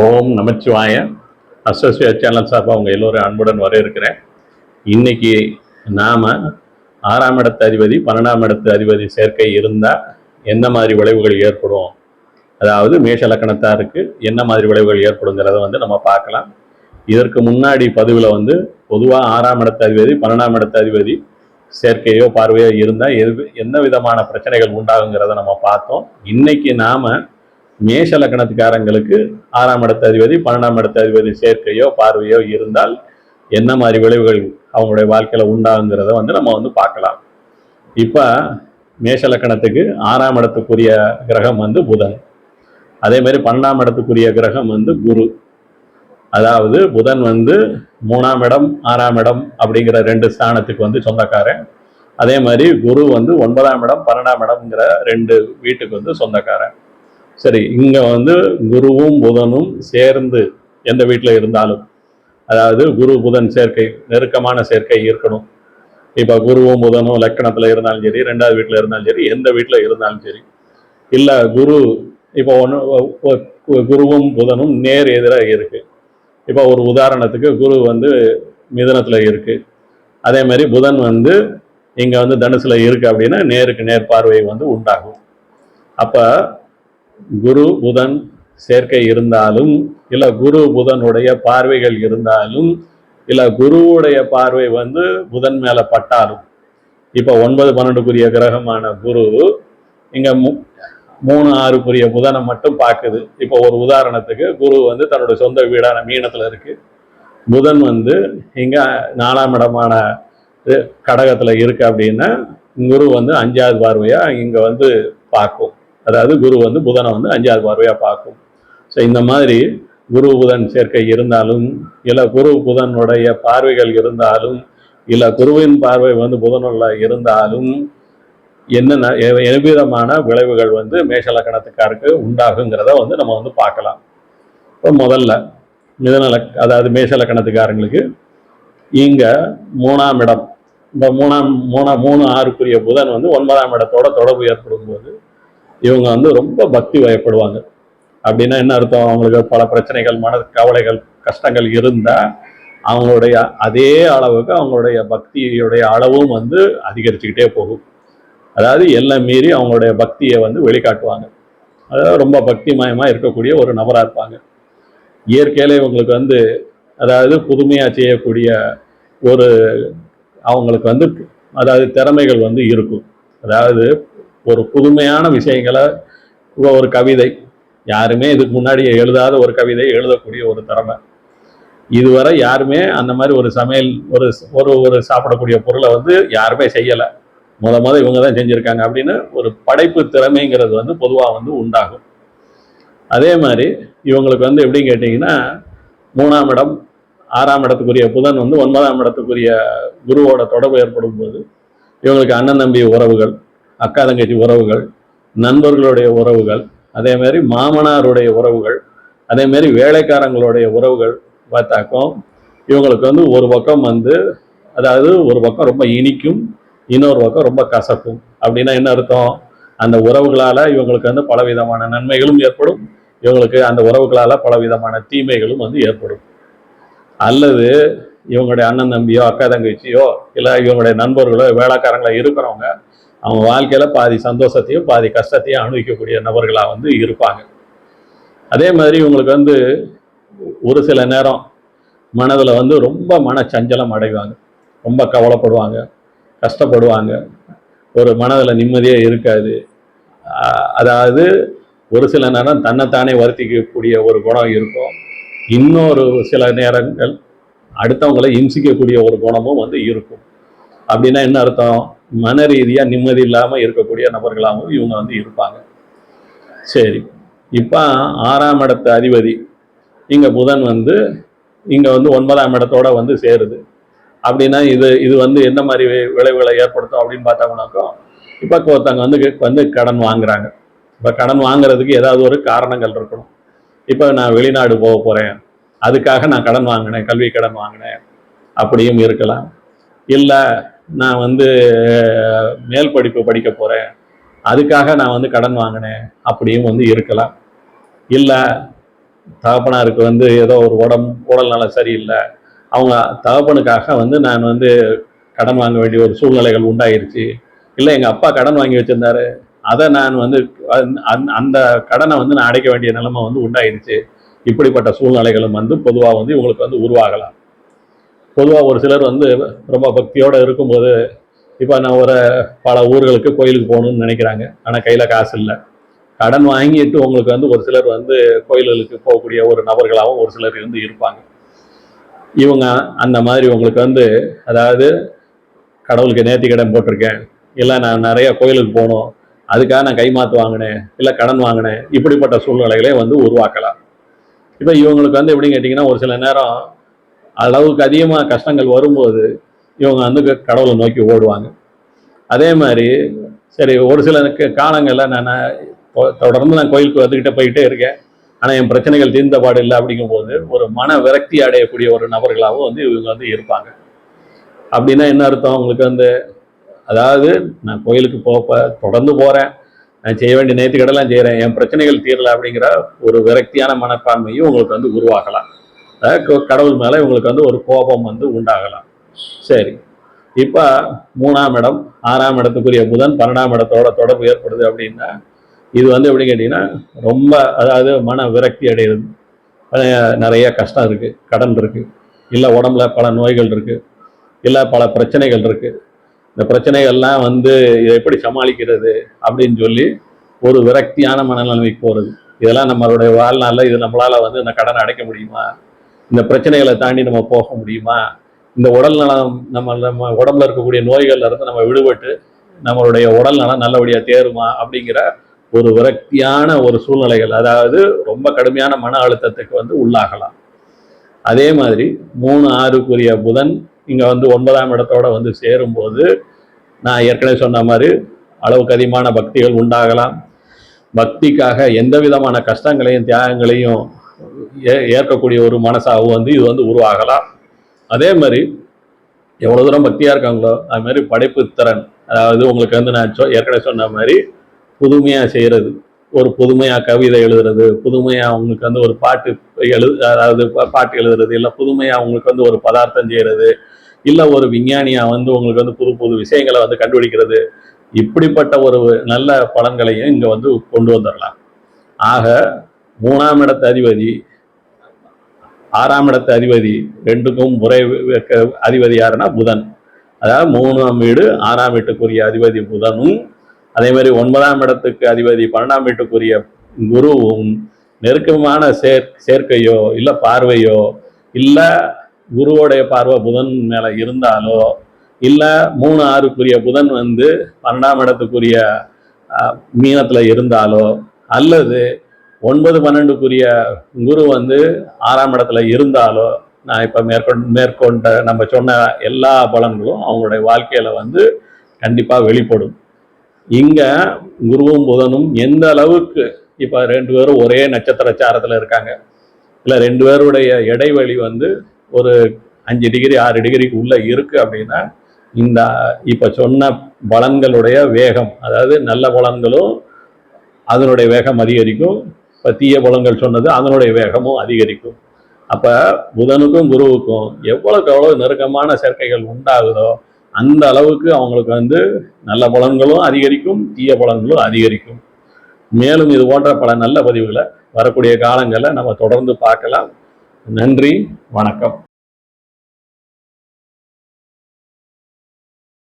ஓம் நமச்சிவாய. அசோசியா channel சார்பாக உங்கள் எல்லோரும் அன்புடன் வரவேற்கிறேன். இன்னைக்கு நாம் ஆறாம் இடத்து அதிபதி பன்னெண்டாம் இடத்து அதிபதி சேர்க்கை இருந்தால் என்ன மாதிரி விளைவுகள் ஏற்படும்? அதாவது மேஷ லக்கணத்தாருக்கு என்ன மாதிரி விளைவுகள் ஏற்படுங்கிறத வந்து நம்ம பார்க்கலாம். இதற்கு முன்னாடி பதிவில் வந்து பொதுவாக ஆறாம் இடத்து அதிபதி பன்னெண்டாம் இடத்து அதிபதி சேர்க்கையோ பார்வையோ இருந்தால் எது என்ன விதமான பிரச்சனைகள் உண்டாகுங்கிறத நம்ம பார்த்தோம். இன்னைக்கு நாம் மேஷ லக்கணத்துக்காரங்களுக்கு ஆறாம் இடத்த அதிபதி பன்னெண்டாம் இடத்த அதிபதி சேர்க்கையோ பார்வையோ இருந்தால் என்ன மாதிரி விளைவுகள் அவங்களுடைய வாழ்க்கையில் உண்டாகுங்கிறத வந்து நம்ம வந்து பார்க்கலாம். இப்போ மேஷ லக்கணத்துக்கு ஆறாம் இடத்துக்குரிய கிரகம் வந்து புதன். அதே மாதிரி பன்னெண்டாம் இடத்துக்குரிய கிரகம் வந்து குரு. அதாவது புதன் வந்து மூணாம் இடம் ஆறாம் இடம் அப்படிங்கிற ரெண்டு ஸ்தானத்துக்கு வந்து சொந்தக்காரன். அதே மாதிரி குரு வந்து ஒன்பதாம் இடம் பன்னெண்டாம் இடம்ங்கிற ரெண்டு வீட்டுக்கு வந்து சொந்தக்காரன். சரி இங்கே வந்து குருவும் புதனும் சேர்ந்து எந்த வீட்டில் இருந்தாலும் அதாவது குரு புதன் சேர்க்கை நெருக்கமான சேர்க்கை இருக்கணும். இப்போ குருவும் புதனும் லக்கணத்தில் இருந்தாலும் சரி ரெண்டாவது வீட்டில் இருந்தாலும் சரி எந்த வீட்டில் இருந்தாலும் சரி. இல்லை குரு இப்போ ஒன்று குருவும் புதனும் நேர் எதிராக இருக்குது இப்போ ஒரு உதாரணத்துக்கு குரு வந்து மிதனத்தில் இருக்குது அதே மாதிரி புதன் வந்து இங்கே வந்து தனுசில் இருக்குது அப்படின்னா நேருக்கு நேர் பார்வை வந்து உண்டாகும். அப்போ குரு புதன் சேர்க்கை இருந்தாலும் இல்லை குரு புதனுடைய பார்வைகள் இருந்தாலும் இல்லை குருவுடைய பார்வை வந்து புதன் மேலே பட்டாலும். இப்போ ஒன்பது பன்னெண்டுக்குரிய கிரகமான குரு இங்கே மு மூணு ஆறுக்குரிய புதனை மட்டும் பார்க்குது. இப்போ ஒரு உதாரணத்துக்கு குரு வந்து தன்னுடைய சொந்த வீடான மீனத்தில் இருக்குது புதன் வந்து இங்கே நாலாம் இடமான கடகத்தில் இருக்குது அப்படின்னா குரு வந்து அஞ்சாவது பார்வையாக இங்கே வந்து பார்க்கும். அதாவது குரு வந்து புதனை வந்து அஞ்சாவது பார்வையாக பார்க்கும். ஸோ இந்த மாதிரி குரு புதன் சேர்க்கை இருந்தாலும் இல்லை குரு புதனுடைய பார்வைகள் இருந்தாலும் இல்லை குருவின் பார்வை வந்து புதனுள்ள இருந்தாலும் என்னென்ன எ- எவ்விதமான விளைவுகள் வந்து மேஷலக்கணத்துக்காருக்கு உண்டாகுங்கிறத வந்து நம்ம வந்து பார்க்கலாம். இப்போ முதல்ல மிதன அதாவது மேஷலக்கணத்துக்காரங்களுக்கு இங்கே மூணாம் இடம் இந்த மூணாம் மூணா மூணு ஆறுக்குரிய புதன் வந்து ஒன்பதாம் இடத்தோட தொடர்பு ஏற்படும் போது இவங்க வந்து ரொம்ப பக்தி வயப்படுவாங்க. அப்படின்னா என்ன அர்த்தம்? அவங்களுக்கு பல பிரச்சனைகள் மன கவலைகள் கஷ்டங்கள் இருந்தால் அவங்களுடைய அதே அளவுக்கு அவங்களுடைய பக்தியுடைய அளவும் வந்து அதிகரிச்சுக்கிட்டே போகும். அதாவது எல்லாம் மீறி அவங்களுடைய பக்தியை வந்து வெளிக்காட்டுவாங்க. அதாவது ரொம்ப பக்திமயமாக இருக்கக்கூடிய ஒரு நபராக இருப்பாங்க. இயற்கையில் இவங்களுக்கு வந்து அதாவது புதுமையாக செய்யக்கூடிய ஒரு அவங்களுக்கு வந்து அதாவது திறமைகள் வந்து இருக்கும். அதாவது ஒரு புதுமையான விஷயங்களை ஒரு கவிதை. யாருமே இதுக்கு முன்னாடி எழுதாத ஒரு கவிதை எழுதக்கூடிய ஒரு திறமை. இதுவரை யாருமே அந்த மாதிரி ஒரு சமையல் ஒரு ஒரு ஒரு சாப்பிடக்கூடிய பொருளை வந்து யாருமே செய்யலை. முத முத இவங்க தான் செஞ்சுருக்காங்க அப்படின்னு ஒரு படைப்பு திறமைங்கிறது வந்து பொதுவாக வந்து உண்டாகும். அதே மாதிரி இவங்களுக்கு வந்து எப்படின்னு கேட்டிங்கன்னா மூணாம் இடம் ஆறாம் இடத்துக்குரிய புதன் வந்து ஒன்பதாம் இடத்துக்குரிய குருவோட தொடர்பு ஏற்படும் போது இவங்களுக்கு அண்ணன் தம்பி உறவுகள் அக்கா தங்கச்சி உறவுகள் நண்பர்களுடைய உறவுகள் அதே மாதிரி மாமனாருடைய உறவுகள் அதே மாதிரி வேலைக்காரங்களுடைய உறவுகள் பார்த்தாக்கும் இவங்களுக்கு வந்து ஒரு பக்கம் வந்து அதாவது ஒரு பக்கம் ரொம்ப இனிக்கும் இன்னொரு பக்கம் ரொம்ப கசக்கும். அப்படின்னா என்ன அர்த்தம்? அந்த உறவுகளால் இவங்களுக்கு வந்து பலவிதமான நன்மைகளும் ஏற்படும். இவங்களுக்கு அந்த உறவுகளால் பலவிதமான தீமைகளும் வந்து ஏற்படும். அல்லது இவங்களுடைய அண்ணன் தம்பியோ அக்கா தங்கச்சியோ இல்லை இவங்களுடைய நண்பர்களோ வேலைக்காரங்களோ இருக்கிறவங்க அவங்க வாழ்க்கையில் பாதி சந்தோஷத்தையும் பாதி கஷ்டத்தையும் அனுபவிக்கக்கூடிய நபர்களாக வந்து இருப்பாங்க. அதே மாதிரி இவங்களுக்கு வந்து ஒரு சில நேரம் மனதில் வந்து ரொம்ப மனச்சஞ்சலம் அடைவாங்க. ரொம்ப கவலைப்படுவாங்க கஷ்டப்படுவாங்க. ஒரு மனதில் நிம்மதியே இருக்காது. அதாவது ஒரு சில நேரம் தன்னைத்தானே வருத்திக்கக்கூடிய ஒரு குணம் இருக்கும். இன்னொரு சில நேரங்கள் அடுத்தவங்களை இம்சிக்கக்கூடிய ஒரு குணமும் வந்து இருக்கும். அப்படின்னா என்ன அர்த்தம்? மன ரீதியாக நிம்மதி இல்லாமல் இருக்கக்கூடிய நபர்களாகவும் இவங்க வந்து இருப்பாங்க. சரி. இப்போ ஆறாம் இடத்து அதிபதி இங்கே புதன் வந்து இங்கே வந்து ஒன்பதாம் இடத்தோட வந்து சேருது. அப்படின்னா இது இது வந்து எந்த மாதிரி விளைவுகளை ஏற்படுத்தும் அப்படின்னு பார்த்தோம்னாக்கா இப்போ ஒருத்தவங்க வந்து வந்து கடன் வாங்குறாங்க. இப்போ கடன் வாங்குறதுக்கு ஏதாவது ஒரு காரணங்கள் இருக்கணும். இப்போ நான் வெளிநாடு போக போகிறேன் அதுக்காக நான் கடன் வாங்கினேன் கல்வி கடன் வாங்கினேன். அப்படியும் இருக்கலாம். இல்லை நான் வந்து மேல் படிப்பு படிக்க போகிறேன் அதுக்காக நான் வந்து கடன் வாங்கினேன். அப்படியும் வந்து இருக்கலாம். இல்லை தகப்பனாருக்கு வந்து ஏதோ ஒரு உடம்பு உடல் சரியில்லை. அவங்க தகப்பனுக்காக வந்து நான் வந்து கடன் வாங்க வேண்டிய ஒரு சூழ்நிலைகள் உண்டாயிருச்சு. இல்லை எங்கள் அப்பா கடன் வாங்கி வச்சுருந்தாரு. அதை நான் வந்து அந்த- அந்த- அந்த கடனை வந்து நான் அடைக்க வேண்டிய நிலைமை வந்து உண்டாயிருச்சு. இப்படிப்பட்ட சூழ்நிலைகளும் வந்து பொதுவாக வந்து இவங்களுக்கு வந்து உருவாகலாம். பொதுவாக ஒரு சிலர் வந்து ரொம்ப பக்தியோடு இருக்கும்போது இப்போ நான் ஒரு பல ஊர்களுக்கு கோயிலுக்கு போகணும்னு நினைக்கிறாங்க. ஆனால் கையில் காசு இல்லை. கடன் வாங்கிட்டு உங்களுக்கு வந்து ஒரு சிலர் வந்து கோயில்களுக்கு போகக்கூடிய ஒரு நபர்களாகவும் ஒரு சிலர் இருந்து இருப்பாங்க. இவங்க அந்த மாதிரி உங்களுக்கு வந்து அதாவது கடவுளுக்கு நேர்த்தி கடன் போட்டிருக்கேன். இல்லை நான் நிறைய கோயிலுக்கு போகணும். அதுக்காக நான் கைமாத்து வாங்கினேன். இல்லை கடன் வாங்கினேன். இப்படிப்பட்ட சூழ்நிலைகளே வந்து உருவாக்கலாம். இப்போ இவங்களுக்கு வந்து எப்படின்னு கேட்டிங்கன்னா ஒரு சில நேரம் அளவுக்கு அதிகமாக கஷ்டங்கள் வரும்போது இவங்க வந்து கடவுளை நோக்கி ஓடுவாங்க. அதே மாதிரி சரி ஒரு சில க- நான் தொடர்ந்து நான் கோயிலுக்கு வந்துக்கிட்டே போயிட்டே இருக்கேன். ஆனால் என் பிரச்சனைகள் தீர்ந்த பாடு இல்லை அப்படிங்கும்போது ஒரு மன விரக்தி அடையக்கூடிய ஒரு நபர்களாகவும் வந்து இவங்க வந்து இருப்பாங்க. அப்படின்னா என்ன அர்த்தம்? உங்களுக்கு வந்து அதாவது நான் கோயிலுக்கு போக தொடர்ந்து போகிறேன் நான் செய்ய வேண்டிய நேற்று கடலாம் செய்கிறேன் என் பிரச்சனைகள் தீரலை அப்படிங்கிற ஒரு விரக்தியான மனப்பான்மையும் உங்களுக்கு வந்து உருவாகலாம். கடவுள் மேலே உங்களுக்கு வந்து ஒரு கோபம் வந்து உண்டாகலாம். சரி. இப்போ மூணாம் இடம் ஆறாம் இடத்துக்குரிய புதன் பன்னெண்டாம் இடத்தோட தொடர்பு ஏற்படுது அப்படின்னா இது வந்து எப்படி கேட்டிங்கன்னா ரொம்ப அதாவது மன விரக்தி அடைகிறது நிறைய கஷ்டம் இருக்குது கடன் இருக்குது இல்லை உடம்புல பல நோய்கள் இருக்குது இல்லை பல பிரச்சனைகள் இருக்குது இந்த பிரச்சனைகள்லாம் வந்து இதை எப்படி சமாளிக்கிறது அப்படின்னு சொல்லி ஒரு விரக்தியான மனநிலைமைக்கு போகிறது இதெல்லாம் நம்மளுடைய வாழ்நாளில் இது நம்மளால் வந்து இந்த கடனை அடைக்க முடியுமா? இந்த பிரச்சனைகளை தாண்டி நம்ம போக முடியுமா? இந்த உடல் நலம் நம்ம நம்ம உடம்புல இருக்கக்கூடிய நோய்கள்ல இருந்து நம்ம விடுபட்டு நம்மளுடைய உடல் நலம் நல்லபடியாக தேருமா அப்படிங்கிற ஒரு விரக்தியான ஒரு சூழ்நிலைகள் அதாவது ரொம்ப கடுமையான மன அழுத்தத்துக்கு வந்து உள்ளாகலாம். அதே மாதிரி மூணு ஆறுக்குரிய புதன் இங்கே வந்து ஒன்பதாம் இடத்தோட வந்து சேரும்போது நான் ஏற்கனவே சொன்ன மாதிரி அளவுக்கு அதிகமான பக்திகள் உண்டாகலாம். பக்திக்காக எந்த விதமான கஷ்டங்களையும் தியாகங்களையும் ஏற்கக்கூடிய ஒரு மனசாகவும் வந்து இது வந்து உருவாகலாம். அதே மாதிரி எவ்வளோ தூரம் பக்தியாக இருக்காங்களோ அது மாதிரி படைப்பு திறன் அதாவது உங்களுக்கு வந்து நான் சொ- ஏற்கனவே சொன்ன மாதிரி புதுமையாக செய்கிறது ஒரு புதுமையாக கவிதை எழுதுறது புதுமையாக அவங்களுக்கு வந்து ஒரு பாட்டு எழு அதாவது பாட்டு எழுதுறது இல்லை புதுமையாக அவங்களுக்கு வந்து ஒரு பதார்த்தம் செய்கிறது இல்லை ஒரு விஞ்ஞானியாக வந்து உங்களுக்கு வந்து புது புது விஷயங்களை வந்து கண்டுபிடிக்கிறது இப்படிப்பட்ட ஒரு நல்ல பலன்களையும் இங்கே வந்து கொண்டு வந்துடலாம். ஆக மூணாம் இடத்து அதிபதி ஆறாம் இடத்து அதிபதி ரெண்டுக்கும் முறை வைக்க- அதிபதி யாருன்னா புதன். அதாவது மூணாம் வீடு ஆறாம் வீட்டுக்குரிய அதிபதி புதனும் அதே மாதிரி ஒன்பதாம் இடத்துக்கு அதிபதி பன்னெண்டாம் வீட்டுக்குரிய குருவும் நெருக்கமான சேர் சேர்க்கையோ இல்லை பார்வையோ இல்லை குருவோடைய பார்வை புதன் மேலே இருந்தாலோ இல்லை மூணு ஆறுக்குரிய புதன் வந்து பன்னெண்டாம் இடத்துக்குரிய அஹ், இருந்தாலோ அல்லது ஒன்பது பன்னெண்டுக்குரிய குரு வந்து ஆறாம் இடத்துல இருந்தாலோ நான் இப்போ மேற்கொண்டு மேற்கொண்ட நம்ம சொன்ன எல்லா பலன்களும் அவங்களுடைய வாழ்க்கையில் வந்து கண்டிப்பாக வெளிப்படும். இங்கே குருவும் புதனும் எந்த அளவுக்கு இப்போ ரெண்டு பேரும் ஒரே நட்சத்திர சாரத்தில் இருக்காங்க. இல்லை ரெண்டு பேருடைய இடைவெளி வந்து ஒரு அஞ்சு டிகிரி ஆறு டிகிரிக்கு உள்ளே இருக்குது அப்படின்னா இந்த இப்போ சொன்ன பலன்களுடைய வேகம் அதாவது நல்ல பலன்களும் அதனுடைய வேகம் அதிகரிக்கும். இப்போ தீய பலன்கள் சொன்னது அதனுடைய வேகமும் அதிகரிக்கும். அப்போ புதனுக்கும் குருவுக்கும் எவ்வளோக்கு எவ்வளோ நெருக்கமான சேர்க்கைகள் உண்டாகுதோ அந்த அளவுக்கு அவங்களுக்கு வந்து நல்ல பலன்களும் அதிகரிக்கும் தீய பலன்களும் அதிகரிக்கும். மேலும் இது போன்ற பல நல்ல பதிவுகளை வரக்கூடிய காலங்களில் நம்ம தொடர்ந்து பார்க்கலாம். நன்றி வணக்கம்.